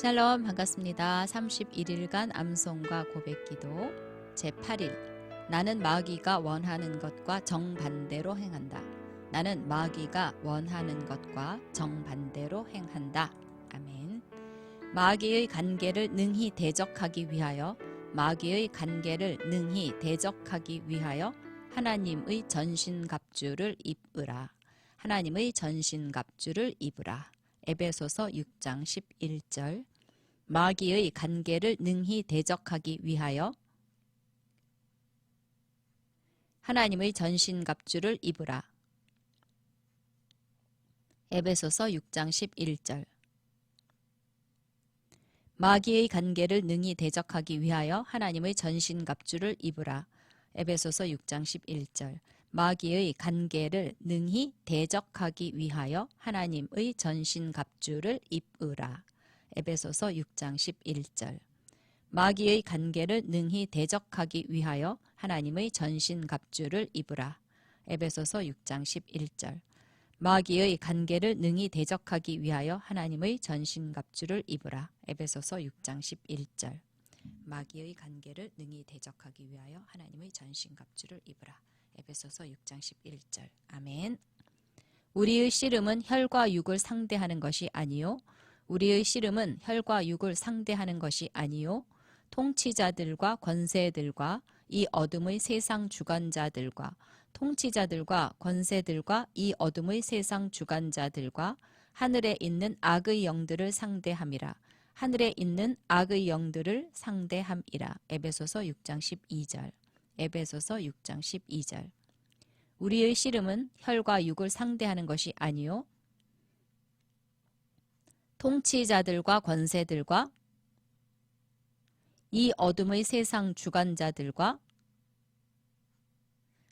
샬롬 반갑습니다. 31일간 암송과 고백기도 제8일 나는 마귀가 원하는 것과 정반대로 행한다. 나는 마귀가 원하는 것과 정반대로 행한다. 아멘. 마귀의 간계를 능히 대적하기 위하여 마귀의 간계를 능히 대적하기 위하여 하나님의 전신갑주를 입으라. 하나님의 전신갑주를 입으라. 에베소서 6장 11절 마귀의 간계를 능히 대적하기 위하여 하나님의 전신갑주를 입으라. 에베소서 6장 11절 마귀의 간계를 능히 대적하기 위하여 하나님의 전신갑주를 입으라. 에베소서 6장 11절 마귀의 간계를 능히 대적하기 위하여 하나님의 전신갑주를 입으라. 에베소서 6장 11절 마귀의 간계를 능히 대적하기 위하여 하나님의 전신 갑주를 입으라. 에베소서 6장 11절 마귀의 간계를 능히 대적하기 위하여 하나님의 전신 갑주를 입으라. 에베소서 6장 11절 마귀의 간계를 능히 대적하기 위하여 하나님의 전신 갑주를 입으라. 에베소서 6장 11절. 아멘. 우리의 씨름은 혈과 육을 상대하는 것이 아니요 우리의 씨름은 혈과 육을 상대하는 것이 아니요 통치자들과 권세들과 이 어둠의 세상 주관자들과 통치자들과 권세들과 이 어둠의 세상 주관자들과 하늘에 있는 악의 영들을 상대함이라. 하늘에 있는 악의 영들을 상대함이라. 에베소서 6장 12절. 에베소서 6장 12절. 우리의 씨름은 혈과 육을 상대하는 것이 아니요 통치자들과 권세들과 이 어둠의 세상 주관자들과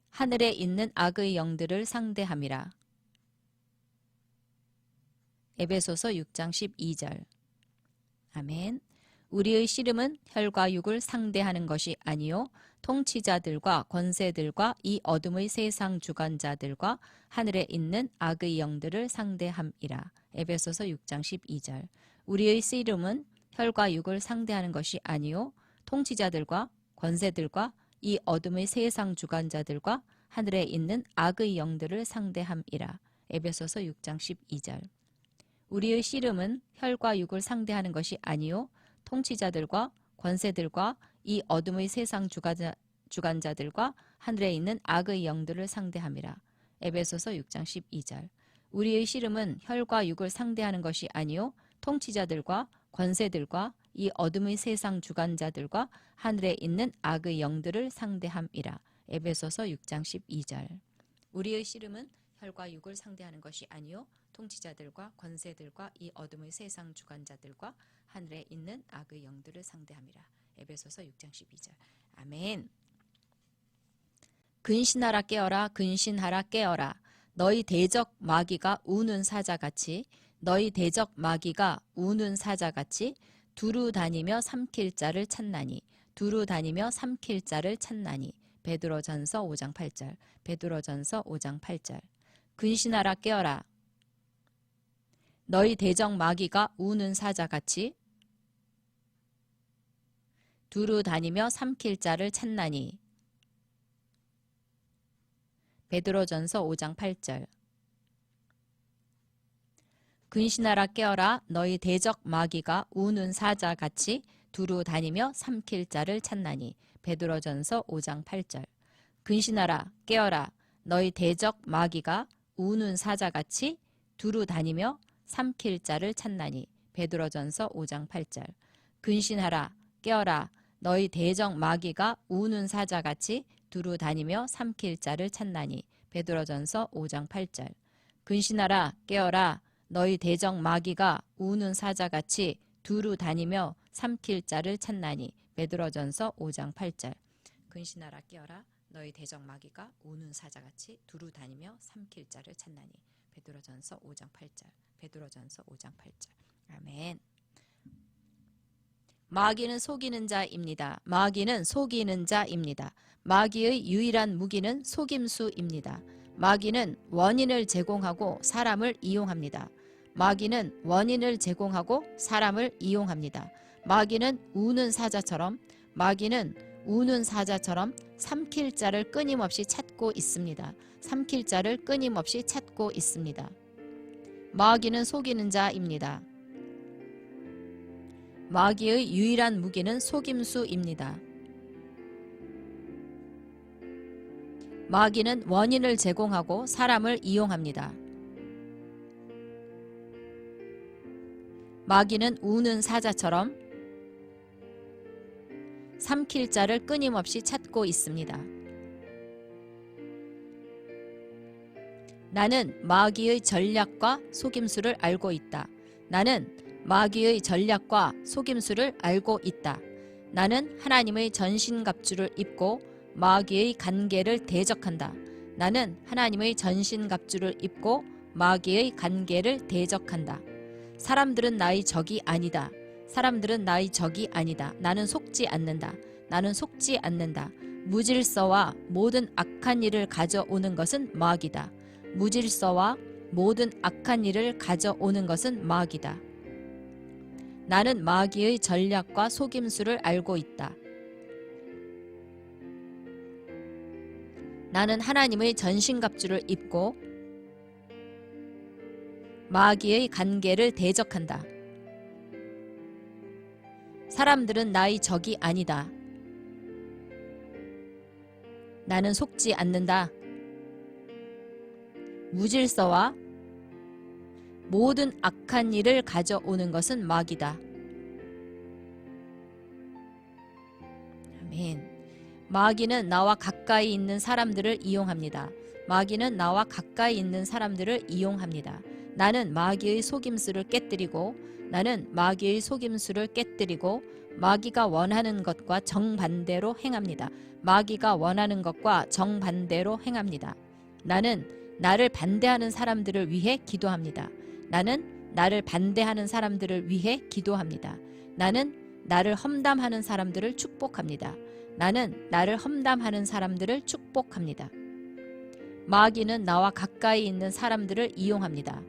하늘에 있는 악의 영들을 상대함이라. 에베소서 6장 12절. 아멘. 우리의 씨름은 혈과 육을 상대하는 것이 아니요 통치자들과 권세들과 이 어둠의 세상 주관자들과 하늘에 있는 악의 영들을 상대함이라. 에베소서 6장 12절. 우리의 씨름은 혈과 육을 상대하는 것이 아니요 통치자들과 권세들과 이 어둠의 세상 주관자들과 하늘에 있는 악의 영들을 상대함이라. 에베소서 6장 12절. 우리의 씨름은 혈과 육을 상대하는 것이 아니요 통치자들과 권세들과 이 어둠의 세상 주관자, 주관자들과 하늘에 있는 악의 영들을 상대함이라. 에베소서 6장 12절. 우리의 씨름은 혈과 육을 상대하는 것이 아니요 통치자들과 권세들과 이 어둠의 세상 주관자들과 하늘에 있는 악의 영들을 상대함이라. 에베소서 6장 12절. 우리의 씨름은 혈과 육을 상대하는 것이 아니요 통치자들과 권세들과 이 어둠의 세상 주관자들과 하늘에 있는 악의 영들을 상대함이라. 에베소서 6장 12절. 아멘. 근신하라 깨어라 근신하라 깨어라 너희 대적 마귀가 우는 사자같이 너희 대적 마귀가 우는 사자같이 두루 다니며 삼킬 자를 찾나니 두루 다니며 삼킬 자를 찾나니 베드로전서 5장 8절 베드로전서 5장 8절 근신하라 깨어라 너희 대적 마귀가 우는 사자같이 두루 다니며 삼킬 자를 찾나니? 베드로전서 5장 8절. 근신하라 깨어라 너희 대적 마귀가 우는 사자 같이 두루 다니며 삼킬 자를 찾나니? 베드로전서 5장 8절. 근신하라 깨어라 너희 대적 마귀가 우는 사자 같이 두루 다니며 삼킬 자를 찾나니? 베드로전서 5장 8절. 근신하라 깨어라. 너희 대적 마귀가 우는 사자 같이 두루 다니며 삼킬 자를 찾나니. 베드로전서 5장 8절. 근신하라 깨어라. 너희 대적 마귀가 우는 사자같이 두루 다니며 삼킬 자를 찾나니. 베드로전서 5장 8절. 근신하라 깨어라. 너희 대적 마귀가 우는 사자같이 두루 다니며 삼킬 자를 찾나니. 베드로전서 5장 8절. 베드로전서 5장 8절. 아멘 마귀는 속이는 자입니다. 마귀는 속이는 자입니다. 마귀의 유일한 무기는 속임수입니다. 마귀는 원인을 제공하고 사람을 이용합니다. 마귀는 원인을 제공하고 사람을 이용합니다. 마귀는 우는 사자처럼 마귀는 우는 사자처럼 삼킬 자를 끊임없이 찾고 있습니다. 삼킬 자를 끊임없이 찾고 있습니다. 마귀는 속이는 자입니다. 마귀의 유일한 무기는 속임수입니다. 마귀는 원인을 제공하고 사람을 이용합니다. 마귀는 우는 사자처럼 삼킬 자를 끊임없이 찾고 있습니다. 나는 마귀의 전략과 속임수를 알고 있다. 나는 마귀의 전략과 속임수를 알고 있다. 나는 하나님의 전신갑주를 입고 마귀의 간계를 대적한다. 나는 하나님의 전신갑주를 입고 마귀의 간계를 대적한다. 사람들은 나의 적이 아니다. 사람들은 나의 적이 아니다. 나는 속지 않는다. 나는 속지 않는다. 무질서와 모든 악한 일을 가져오는 것은 마귀다. 무질서와 모든 악한 일을 가져오는 것은 마귀다. 나는 마귀의 전략과 속임수를 알고 있다. 나는 하나님의 전신갑주를 입고 마귀의 간계를 대적한다. 사람들은 나의 적이 아니다. 나는 속지 않는다. 무질서와 모든 악한 일을 가져오는 것은 마귀다. 아멘. 마귀는 나와 가까이 있는 사람들을 이용합니다. 마귀는 나와 가까이 있는 사람들을 이용합니다. 나는 마귀의 속임수를 깨뜨리고 나는 마귀의 속임수를 깨뜨리고 마귀가 원하는 것과 정반대로 행합니다. 마귀가 원하는 것과 정반대로 행합니다. 나는 나를 반대하는 사람들을 위해 기도합니다. 나는 나를 반대하는 사람들을 위해 기도합니다. 나는 나를 험담하는 사람들을 축복합니다. 나는 나를 험담하는 사람들을 축복합니다. 마귀는 나와 가까이 있는 사람들을 이용합니다.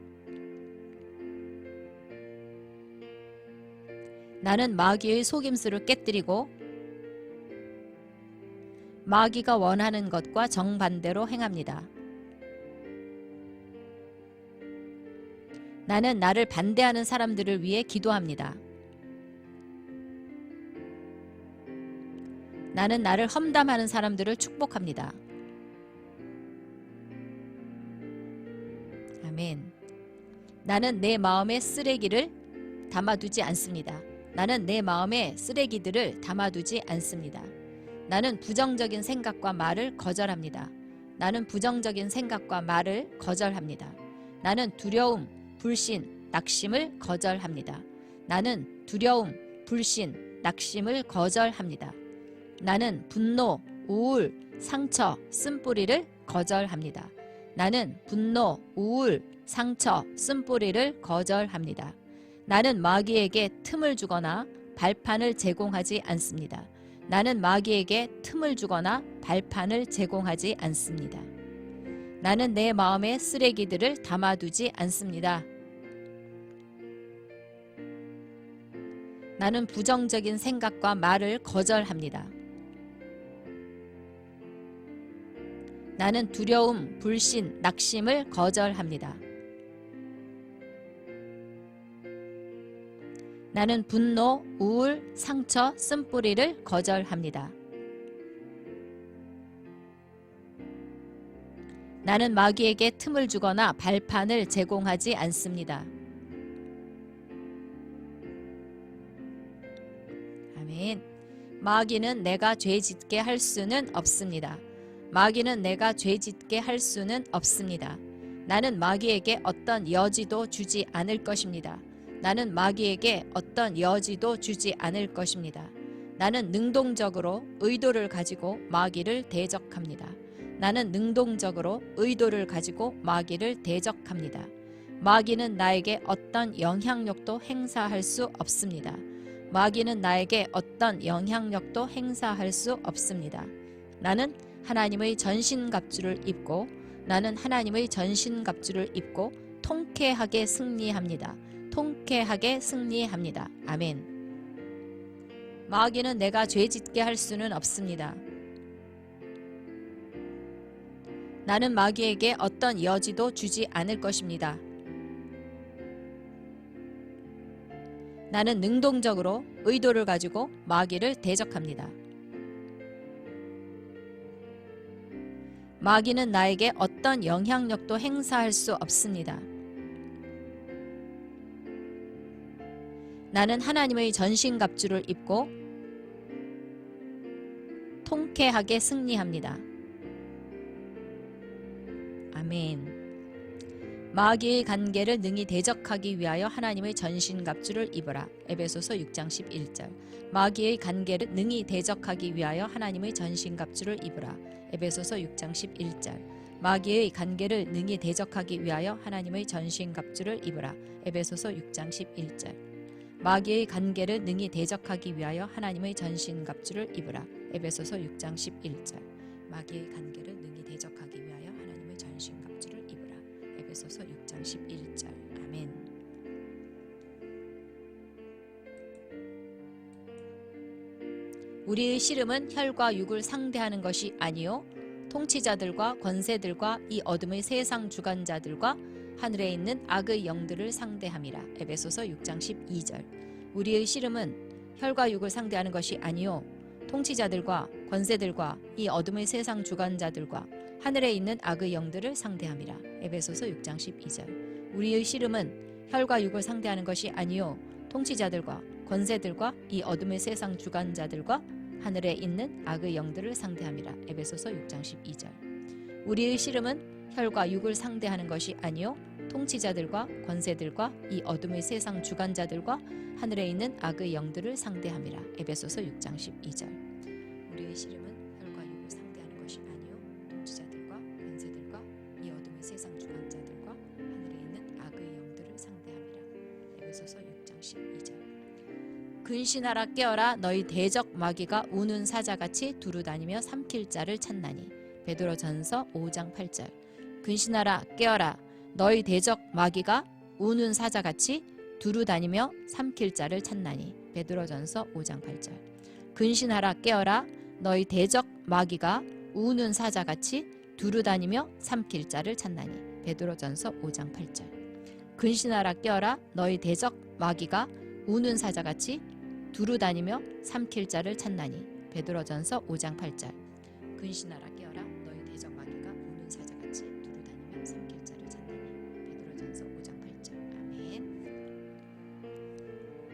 나는 마귀의 속임수를 깨뜨리고 마귀가 원하는 것과 정반대로 행합니다. 나는 나를 반대하는 사람들을 위해 기도합니다. 나는 나를 험담하는 사람들을 축복합니다. 아멘. 나는 내 마음의 쓰레기를 담아두지 않습니다. 나는 내 마음에 쓰레기들을 담아두지 않습니다. 나는 부정적인 생각과 말을 거절합니다. 나는 부정적인 생각과 말을 거절합니다. 나는 두려움, 불신, 낙심을 거절합니다. 나는 두려움, 불신, 낙심을 거절합니다. 나는 분노, 우울, 상처, 쓴뿌리를 거절합니다. 나는 분노, 우울, 상처, 쓴뿌리를 거절합니다. 나는 마귀에게 틈을 주거나 발판을 제공하지 않습니다. 나는 마귀에게 틈을 주거나 발판을 제공하지 않습니다. 나는 내 마음에 쓰레기들을 담아두지 않습니다. 나는 부정적인 생각과 말을 거절합니다. 나는 두려움, 불신, 낙심을 거절합니다. 나는 분노, 우울, 상처, 쓴뿌리를 거절합니다. 나는 마귀에게 틈을 주거나 발판을 제공하지 않습니다. 아멘. 마귀는 내가 죄 짓게 할 수는 없습니다. 마귀는 내가 죄 짓게 할 수는 없습니다. 나는 마귀에게 어떤 여지도 주지 않을 것입니다. 나는 마귀에게 어떤 여지도 주지 않을 것입니다. 나는 능동적으로 의도를 가지고 마귀를 대적합니다. 나는 능동적으로 의도를 가지고 마귀를 대적합니다. 마귀는 나에게 어떤 영향력도 행사할 수 없습니다. 마귀는 나에게 어떤 영향력도 행사할 수 없습니다. 나는 하나님의 전신갑주를 입고 나는 하나님의 전신갑주를 입고 통쾌하게 승리합니다. 통쾌하게 승리합니다. 아멘. 마귀는 내가 죄 짓게 할 수는 없습니다. 나는 마귀에게 어떤 여지도 주지 않을 것입니다. 나는 능동적으로 의도를 가지고 마귀를 대적합니다. 마귀는 나에게 어떤 영향력도 행사할 수 없습니다. 나는 하나님의 전신갑주를 입고 통쾌하게 승리합니다. 아멘. 마귀의 관계를 능히 대적하기 위하여 하나님의 전신갑주를 입어라. 에베소서 6장 11절. 마귀의 관계를 능히 대적하기 위하여 하나님의 전신갑주를 입으라. 에베소서 6장 11절. 마귀의 관계를 능히 대적하기 위하여 하나님의 전신갑주를 입으라. 에베소서 6장 11절. 마귀의 관계를 능히 대적하기 위하여 하나님의 전신갑주를 입으라. 에베소서 6장 11절. 마귀의 관계를 에베소서 6장 11절. 아멘. 우리의 씨름은 혈과 육을 상대하는 것이 아니요 통치자들과 권세들과 이 어둠의 세상 주관자들과 하늘에 있는 악의 영들을 상대함이라. 에베소서 6장 12절. 우리의 씨름은 혈과 육을 상대하는 것이 아니요 통치자들과 권세들과 이 어둠의 세상 주관자들과 하늘에 있는 악의 영들을 상대함이라. 에베소서 6장 12절. 우리의 씨름은 혈과 육을 상대하는 것이 아니요 통치자들과 권세들과 이 어둠의 세상 주관자들과 하늘에 있는 악의 영들을 상대함이라. 에베소서 6장 12절. 우리의 씨름은 혈과 육을 상대하는 것이 아니요 통치자들과 권세들과 이 어둠의 세상 주관자들과 하늘에 있는 악의 영들을 상대함이라. 에베소서 6장 12절. 우리의 씨름은 에베소서 6장 12절. 근신하라 깨어라 너희 대적 마귀가 우는 사자같이 두루 다니며 삼킬 자를 찾나니. 베드로 전서 5장 8절. 근신하라 깨어라 너희 대적 마귀가 우는 사자같이 두루 다니며 삼킬 자를 찾나니. 베드로 전서 5장 8절. 근신하라 깨어라 너희 대적 마귀가 우는 사자같이 두루 다니며 삼킬 자를 찾나니. 베드로 전서 5장 8절 근신하라 깨어라 너희 대적 마귀가 우는 사자같이 두루 다니며 삼킬 자를 찾나니. 베드로전서 5장 8절. 근신하라 깨어라 너희 대적 마귀가 우는 사자같이 두루 다니며 삼킬 자를 찾나니. 베드로전서 5장 8절. 아멘.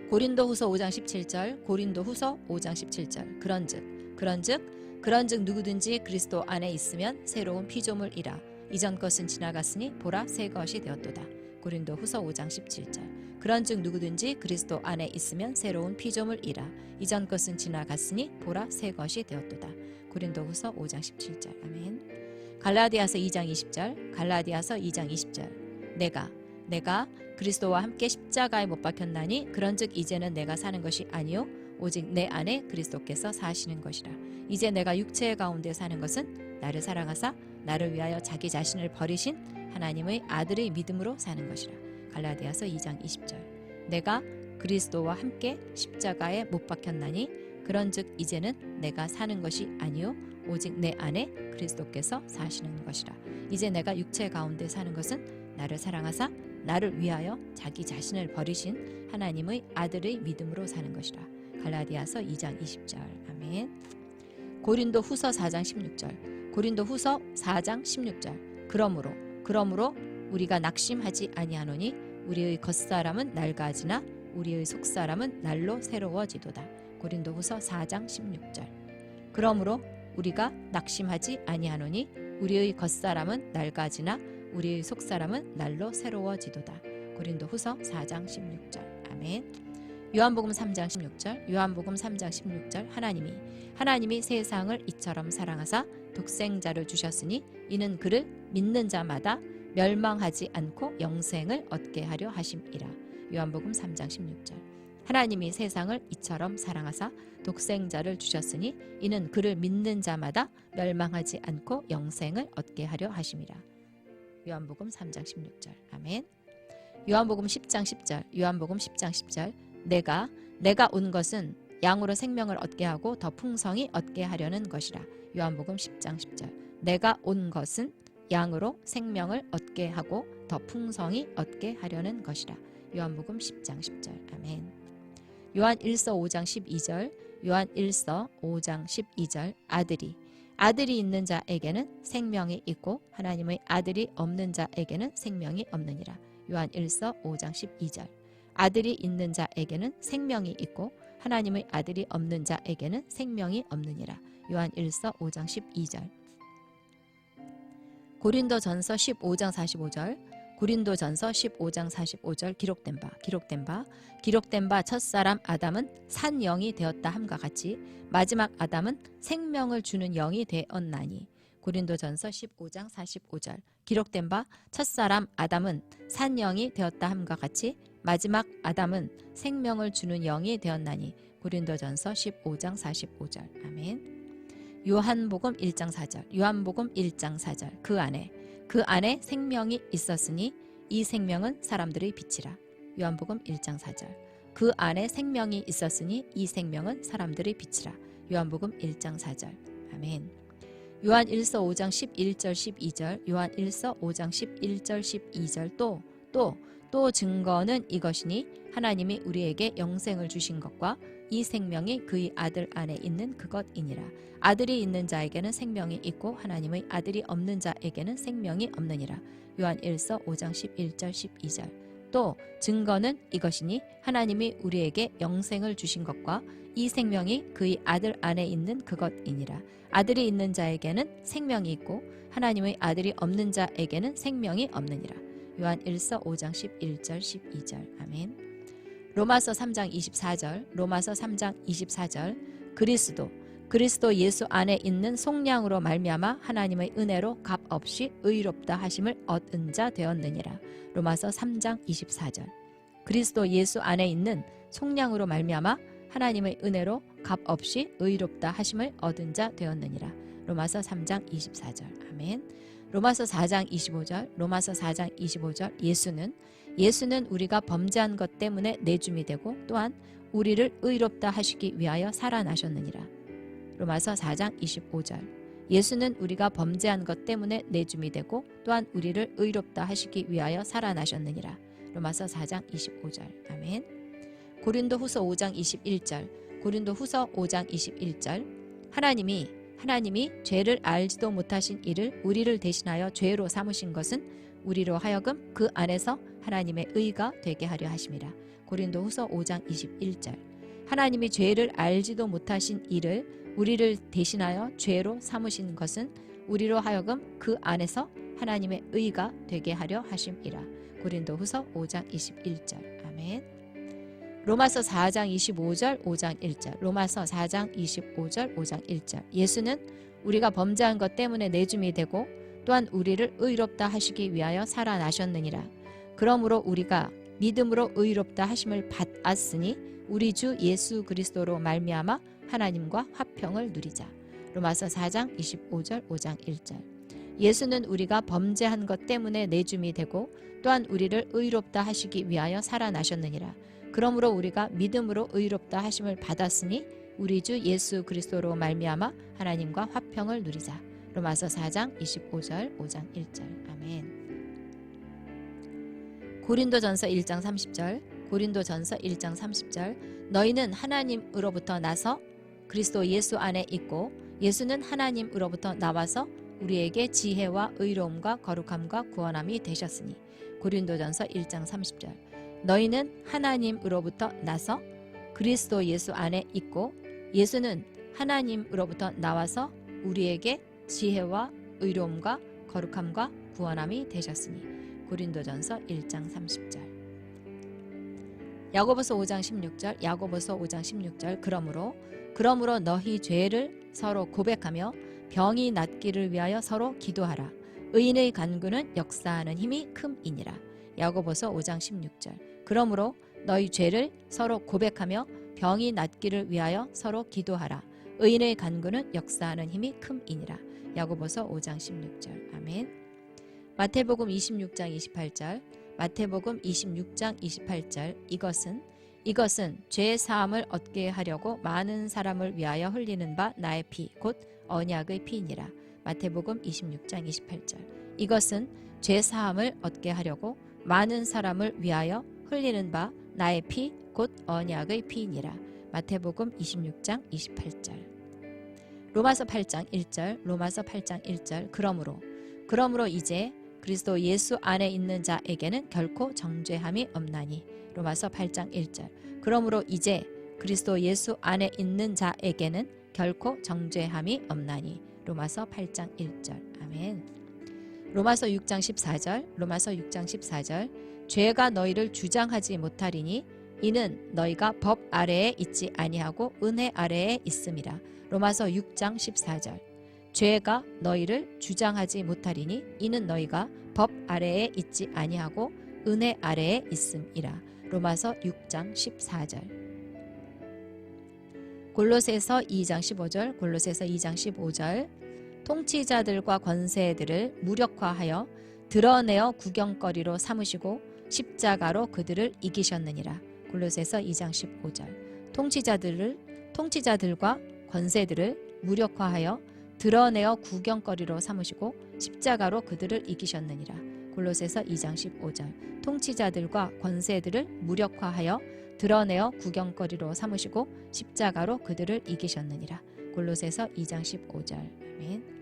고린도후서 5장 17절 고린도후서 5장 17절. 그런즉 그런즉 그런즉 누구든지 그리스도 안에 있으면 새로운 피조물이라. 이전 것은 지나갔으니 보라 새 것이 되었도다 고린도 후서 5장 17절 그런즉 누구든지 그리스도 안에 있으면 새로운 피조물이라 이전 것은 지나갔으니 보라 새 것이 되었도다. 고린도 후서 5장 17절. 아멘. 갈라디아서 2장 20절. 갈라디아서 2장 20절. 내가 내가 그리스도와 함께 십자가에 못 박혔나니 그런즉 이제는 내가 사는 것이 아니요 오직 내 안에 그리스도께서 사시는 것이라. 이제 내가 육체 가운데 사는 것은 나를 사랑하사 나를 위하여 자기 자신을 버리신 하나님의 아들의 믿음으로 사는 것이라. 갈라디아서 2장 20절. 내가 그리스도와 함께 십자가에 못 박혔나니 그런즉 이제는 내가 사는 것이 아니요 오직 내 안에 그리스도께서 사시는 것이라. 이제 내가 육체 가운데 사는 것은 나를 사랑하사 나를 위하여 자기 자신을 버리신 하나님의 아들의 믿음으로 사는 것이라. 갈라디아서 2장 20절. 아멘. 고린도 후서 4장 16절. 고린도 후서 4장 16절. 그러므로 그러므로 우리가 낙심하지 아니하노니 우리의 겉사람은 낡아지나 우리의 속사람은 날로 새로워지도다. 고린도후서 4장 16절. 그러므로 우리가 낙심하지 아니하노니 우리의 겉사람은 낡아지나 우리의 속사람은 날로 새로워지도다. 고린도후서 4장 16절. 아멘. 요한복음 3장 16절. 요한복음 3장 16절. 하나님이 하나님이 세상을 이처럼 사랑하사 독생자를 주셨으니 이는 그를 믿는 자마다 멸망하지 않고 영생을 얻게 하려 하심이라. 요한복음 3장 16절. 하나님이 세상을 이처럼 사랑하사 독생자를 주셨으니 이는 그를 믿는 자마다 멸망하지 않고 영생을 얻게 하려 하심이라. 요한복음 3장 16절. 아멘. 요한복음 10장 10절. 요한복음 10장 10절. 내가 내가 온 것은 양으로 생명을 얻게 하고 더 풍성히 얻게 하려는 것이라. 요한복음 10장 10절. 내가 온 것은 양으로 생명을 얻게 하고 더 풍성히 얻게 하려는 것이라. 요한복음 10장 10절. 아멘. 요한 1서 5장 12절. 요한 1서 5장 12절. 아들이 아들이 있는 자에게는 생명이 있고 하나님의 아들이 없는 자에게는 생명이 없느니라. 요한 1서 5장 12절. 아들이 있는 자에게는 생명이 있고 하나님의 아들이 없는 자에게는 생명이 없느니라. 요한 1서 5장 12절. 고린도 전서 15장 45절. 고린도전서 15장 45절 기록된 바 기록된 바 기록된 바 첫사람 아담은 산 영이 되었다 함과 같이 마지막 아담은 생명을 주는 영이 되었나니 고린도전서 15장 45절 기록된 바 첫사람 아담은 산 영이 되었다 함과 같이 마지막 아담은 생명을 주는 영이 되었나니 고린도전서 15장 45절 아멘 요한복음 1장 4절 요한복음 1장 4절 그 안에 그 안에 생명이 있었으니 이 생명은 사람들의 빛이라. 요한복음 1장 4절. 그 안에 생명이 있었으니 이 생명은 사람들의 빛이라. 요한복음 1장 4절. 아멘. 요한 1서 5장 11절 12절. 요한 1서 5장 11절 12절 또 또, 또 증거는 이것이니 하나님이 우리에게 영생을 주신 것과 이 생명이 그의 아들 안에 있는 그것이니라. 아들이 있는 자에게는 생명이 있고 하나님의 아들이 없는 자에게는 생명이 없느니라. 요한 1서 5장 11절 12절. 또 증거는 이것이니 하나님이 우리에게 영생을 주신 것과 이 생명이 그의 아들 안에 있는 그것이니라. 아들이 있는 자에게는 생명이 있고 하나님의 아들이 없는 자에게는 생명이 없느니라. 요한 1서 5장 11절 12절. 아멘. 로마서 3장 24절. 로마서 3장 24절. 그리스도 그리스도 예수 안에 있는 속량으로 말미암아 하나님의 은혜로 값 없이 의롭다 하심을 얻은 자 되었느니라. 로마서 3장 24절. 그리스도 예수 안에 있는 속량으로 말미암아 하나님의 은혜로 값 없이 의롭다 하심을 얻은 자 되었느니라. 로마서 3장 24절. 아멘. 로마서 4장 25절. 로마서 4장 25절. 예수는 예수는 우리가 범죄한 것 때문에 내줌이 되고 또한 우리를 의롭다 하시기 위하여 살아나셨느니라. 로마서 4장 25절. 예수는 우리가 범죄한 것 때문에 내줌이 되고 또한 우리를 의롭다 하시기 위하여 살아나셨느니라. 로마서 4장 25절. 아멘. 고린도 후서 5장 21절. 고린도 후서 5장 21절. 하나님이 하나님이 죄를 알지도 못하신 이를 우리를 대신하여 죄로 삼으신 것은 우리로 하여금 그 안에서 하나님의 의가 되게 하려 하심이라. 고린도 후서 5장 21절. 하나님이 죄를 알지도 못하신 이를 우리를 대신하여 죄로 삼으신 것은 우리로 하여금 그 안에서 하나님의 의가 되게 하려 하심이라. 고린도 후서 5장 21절. 아멘. 로마서 4장 25절 5장 1절. 로마서 4장 25절 5장 1절. 예수는 우리가 범죄한 것 때문에 내줌이 되고 또한 우리를 의롭다 하시기 위하여 살아나셨느니라. 그러므로 우리가 믿음으로 의롭다 하심을 받았으니 우리 주 예수 그리스도로 말미암아 하나님과 화평을 누리자. 로마서 4장 25절 5장 1절. 예수는 우리가 범죄한 것 때문에 내줌이 되고 또한 우리를 의롭다 하시기 위하여 살아나셨느니라. 그러므로 우리가 믿음으로 의롭다 하심을 받았으니 우리 주 예수 그리스도로 말미암아 하나님과 화평을 누리자. 로마서 4장 25절 5장 1절. 아멘. 고린도전서 1장 30절. 고린도전서 1장 30절. 너희는 하나님으로부터 나서 그리스도 예수 안에 있고 예수는 하나님으로부터 나와서 우리에게 지혜와 의로움과 거룩함과 구원함이 되셨으니 고린도전서 1장 30절 너희는 하나님으로부터 나서 그리스도 예수 안에 있고 예수는 하나님으로부터 나와서 우리에게 지혜와 의로움과 거룩함과 구원함이 되셨으니 고린도전서 1장 30절 야고보서 5장 16절 야고보서 5장 16절 그러므로 그러므로 너희 죄를 서로 고백하며 병이 낫기를 위하여 서로 기도하라. 의인의 간구는 역사하는 힘이 큼이니라. 야고보서 5장 16절. 그러므로 너희 죄를 서로 고백하며 병이 낫기를 위하여 서로 기도하라. 의인의 간구는 역사하는 힘이 큼이니라. 야고보서 5장 16절. 아멘. 마태복음 26장 28절. 마태복음 26장 28절 이것은 이것은 죄 사함을 얻게 하려고 많은 사람을 위하여 흘리는 바 나의 피 곧 언약의 피니라. 마태복음 26장 28절. 이것은 죄 사함을 얻게 하려고 많은 사람을 위하여 흘리는 바 나의 피 곧 언약의 피니라. 마태복음 26장 28절. 로마서 8장 1절. 로마서 8장 1절. 그러므로 그러므로 이제 그리스도 예수 안에 있는 자에게는 결코 정죄함이 없나니. 로마서 8장 1절. 그러므로 이제 그리스도 예수 안에 있는 자에게는 결코 정죄함이 없나니. 로마서 8장 1절. 아멘. 로마서 6장 14절. 로마서 6장 14절. 죄가 너희를 주장하지 못하리니 이는 너희가 법 아래에 있지 아니하고 은혜 아래에 있음이라. 로마서 6장 14절. 죄가 너희를 주장하지 못하리니 이는 너희가 법 아래에 있지 아니하고 은혜 아래에 있음이라. 로마서 6장 14절. 골로새서 2장 15절, 골로새서 2장 15절. 통치자들과 권세들을 무력화하여 드러내어 구경거리로 삼으시고 십자가로 그들을 이기셨느니라. 골로새서 2장 15절. 통치자들을 통치자들과 권세들을 무력화하여 드러내어 구경거리로 삼으시고 십자가로 그들을 이기셨느니라. 골로새서 2장 15절. 통치자들과 권세들을 무력화하여 드러내어 구경거리로 삼으시고 십자가로 그들을 이기셨느니라. 골로새서 2장 15절. 아멘.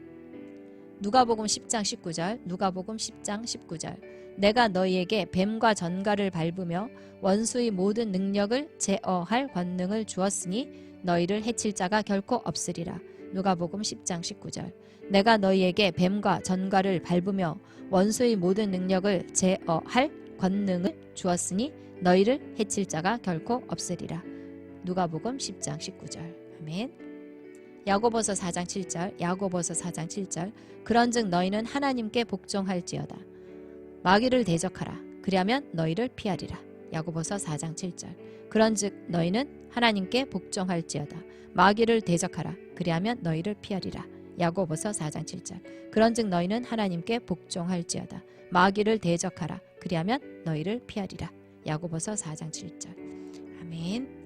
누가복음 10장 19절. 누가복음 10장 19절. 내가 너희에게 뱀과 전갈을 밟으며 원수의 모든 능력을 제어할 권능을 주었으니 너희를 해칠 자가 결코 없으리라. 누가복음 10장 19절. 내가 너희에게 뱀과 전갈을 밟으며 원수의 모든 능력을 제어할 권능을 주었으니 너희를 해칠 자가 결코 없으리라. 누가복음 10장 19절. 아멘. 야고보서 4장 7절. 야고보서 4장 7절. 그런즉 너희는 하나님께 복종할지어다. 마귀를 대적하라. 그리하면 너희를 피하리라. 야고보서 4장 7절. 그런즉 너희는 하나님께 복종할지어다. 마귀를 대적하라. 그리하면 너희를 피하리라. 야고보서 4장 7절. 그런즉 너희는 하나님께 복종할지어다. 마귀를 대적하라. 그리하면 너희를 피하리라. 야고보서 4장 7절. 아멘.